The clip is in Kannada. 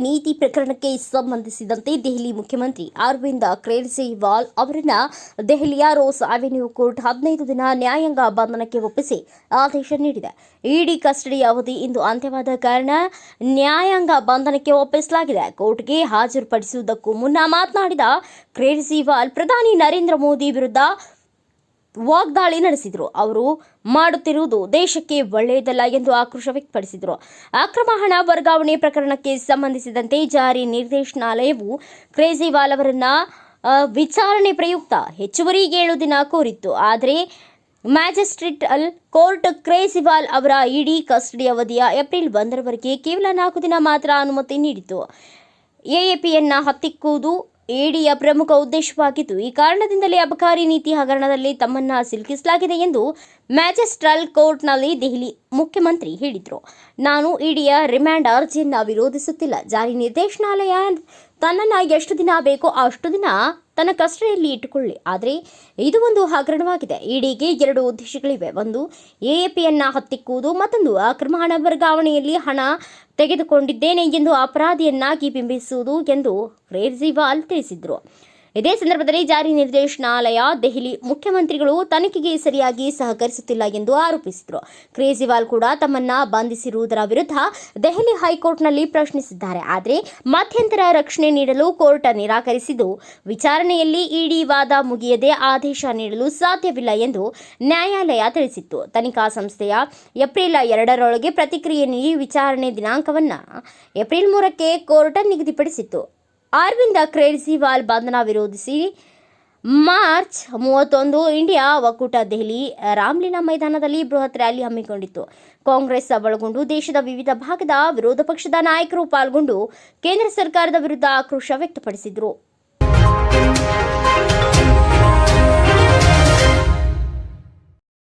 ನೀತಿ ಪ್ರಕರಣಕ್ಕೆ ಸಂಬಂಧಿಸಿದಂತೆ ದೆಹಲಿ ಮುಖ್ಯಮಂತ್ರಿ ಅರವಿಂದ ಕೇಜ್ರಿವಾಲ್ ಅವರನ್ನ ದೆಹಲಿಯ ರೋಸ್ ಅವೆನ್ಯೂ ಕೋರ್ಟ್ ಹದಿನೈದು ದಿನ ನ್ಯಾಯಾಂಗ ಬಂಧನಕ್ಕೆ ಒಪ್ಪಿಸಿ ಆದೇಶ ನೀಡಿದೆ. ಇಡಿ ಕಸ್ಟಡಿ ಅವಧಿ ಇಂದು ಅಂತ್ಯವಾದ ಕಾರಣ ನ್ಯಾಯಾಂಗ ಬಂಧನಕ್ಕೆ ಒಪ್ಪಿಸಲಾಗಿದೆ. ಕೋರ್ಟ್ಗೆ ಹಾಜರುಪಡಿಸುವುದಕ್ಕೂ ಮುನ್ನ ಮಾತನಾಡಿದ ಕೇಜ್ರಿವಾಲ್, ಪ್ರಧಾನಿ ನರೇಂದ್ರ ಮೋದಿ ವಿರುದ್ಧ ವಾಗ್ದಾಳಿ ನಡೆಸಿದರು. ಅವರು ಮಾಡುತ್ತಿರುವುದು ದೇಶಕ್ಕೆ ಒಳ್ಳೆಯದಲ್ಲ ಎಂದು ಆಕ್ರೋಶ ವ್ಯಕ್ತಪಡಿಸಿದರು. ಅಕ್ರಮ ಹಣ ವರ್ಗಾವಣೆ ಪ್ರಕರಣಕ್ಕೆ ಸಂಬಂಧಿಸಿದಂತೆ ಜಾರಿ ನಿರ್ದೇಶನಾಲಯವು ಕ್ರೇಜಿವಾಲ್ ಅವರನ್ನ ವಿಚಾರಣೆ ಪ್ರಯುಕ್ತ ಹೆಚ್ಚುವರಿ ಏಳು ದಿನ ಕೋರಿತ್ತು. ಆದರೆ ಮ್ಯಾಜಿಸ್ಟ್ರೇಟ್ ಅಲ್ ಕೋರ್ಟ್ ಕ್ರೇಜಿವಾಲ್ ಅವರ ಇಡಿ ಕಸ್ಟಡಿ ಅವಧಿಯ ಏಪ್ರಿಲ್ ಒಂದರವರೆಗೆ ಕೇವಲ ನಾಲ್ಕು ದಿನ ಮಾತ್ರ ಅನುಮತಿ ನೀಡಿತು ಎಎಪಿಯನ್ನ ಹತ್ತಿಕ್ಕುವುದು ಎಡಿಯ ಪ್ರಮುಖ ಉದ್ದೇಶವಾಗಿದ್ದು, ಈ ಕಾರಣದಿಂದಲೇ ಅಬಕಾರಿ ನೀತಿ ಹಗರಣದಲ್ಲಿ ತಮ್ಮನ್ನ ಸಿಲುಕಿಸಲಾಗಿದೆ ಎಂದು ಮ್ಯಾಜಿಸ್ಟ್ರಲ್ ಕೋರ್ಟ್ನಲ್ಲಿ ದೆಹಲಿ ಮುಖ್ಯಮಂತ್ರಿ ಹೇಳಿದರು. ನಾನು ಇಡಿಯ ರಿಮ್ಯಾಂಡ್ ಅರ್ಜಿಯನ್ನು ವಿರೋಧಿಸುತ್ತಿಲ್ಲ. ಜಾರಿ ನಿರ್ದೇಶನಾಲಯ ತನ್ನನ್ನು ಎಷ್ಟು ದಿನ ಬೇಕೋ ಅಷ್ಟು ದಿನ ತನ್ನ ಕಸ್ಟಡಿಯಲ್ಲಿ ಇಟ್ಟುಕೊಳ್ಳಿ. ಆದರೆ ಇದು ಒಂದು ಹಗರಣವಾಗಿದೆ. ಇಡಿಗೆ ಎರಡು ಉದ್ದೇಶಗಳಿವೆ. ಒಂದು, ಎಎಪಿಯನ್ನ ಹತ್ತಿಕ್ಕುವುದು, ಮತ್ತೊಂದು ಅಕ್ರಮ ಹಣ ವರ್ಗಾವಣೆಯಲ್ಲಿ ಹಣ ತೆಗೆದುಕೊಂಡಿದ್ದೇನೆ ಎಂದು ಅಪರಾಧಿಯನ್ನಾಗಿ ಬಿಂಬಿಸುವುದು ಎಂದು ಕೇಜ್ರಿವಾಲ್ ತಿಳಿಸಿದರು. ಇದೇ ಸಂದರ್ಭದಲ್ಲಿ ಜಾರಿ ನಿರ್ದೇಶನಾಲಯ, ದೆಹಲಿ ಮುಖ್ಯಮಂತ್ರಿಗಳು ತನಿಖೆಗೆ ಸರಿಯಾಗಿ ಸಹಕರಿಸುತ್ತಿಲ್ಲ ಎಂದು ಆರೋಪಿಸಿದರು. ಕೇಜ್ರಿವಾಲ್ ಕೂಡ ತಮ್ಮನ್ನ ಬಂಧಿಸಿರುವುದರ ವಿರುದ್ಧ ದೆಹಲಿ ಹೈಕೋರ್ಟ್ನಲ್ಲಿ ಪ್ರಶ್ನಿಸಿದ್ದಾರೆ. ಆದರೆ ಮಧ್ಯಂತರ ರಕ್ಷಣೆ ನೀಡಲು ಕೋರ್ಟ್ ನಿರಾಕರಿಸಿದ್ದು, ವಿಚಾರಣೆಯಲ್ಲಿ ಇಡಿ ವಾದ ಮುಗಿಯದೆ ಆದೇಶ ನೀಡಲು ಸಾಧ್ಯವಿಲ್ಲ ಎಂದು ನ್ಯಾಯಾಲಯ ತಿಳಿಸಿತ್ತು. ತನಿಖಾ ಸಂಸ್ಥೆಯ ಏಪ್ರಿಲ್ ಎರಡರೊಳಗೆ ಪ್ರತಿಕ್ರಿಯೆ ನೀಡಿ ವಿಚಾರಣೆ ದಿನಾಂಕವನ್ನು ಏಪ್ರಿಲ್ ಮೂರಕ್ಕೆ ಕೋರ್ಟ್ ನಿಗದಿಪಡಿಸಿತ್ತು. ಅರವಿಂದ ಕೇಜ್ರಿವಾಲ್ ಬಂಧನ ವಿರೋಧಿಸಿ ಮಾರ್ಚ್ ಮೂವತ್ತೊಂದು ಇಂಡಿಯಾ ಒಕ್ಕೂಟ ದೆಹಲಿ, ರಾಮ್ಲೀಲಾ ಮೈದಾನದಲ್ಲಿ ಬೃಹತ್ ರ್ಯಾಲಿ ಹಮ್ಮಿಕೊಂಡಿತ್ತು. ಕಾಂಗ್ರೆಸ್ ಒಳಗೊಂಡು ದೇಶದ ವಿವಿಧ ಭಾಗದ ವಿರೋಧ ಪಕ್ಷದ ನಾಯಕರು ಪಾಲ್ಗೊಂಡು ಕೇಂದ್ರ ಸರ್ಕಾರದ ವಿರುದ್ಧ ಆಕ್ರೋಶ ವ್ಯಕ್ತಪಡಿಸಿದರು.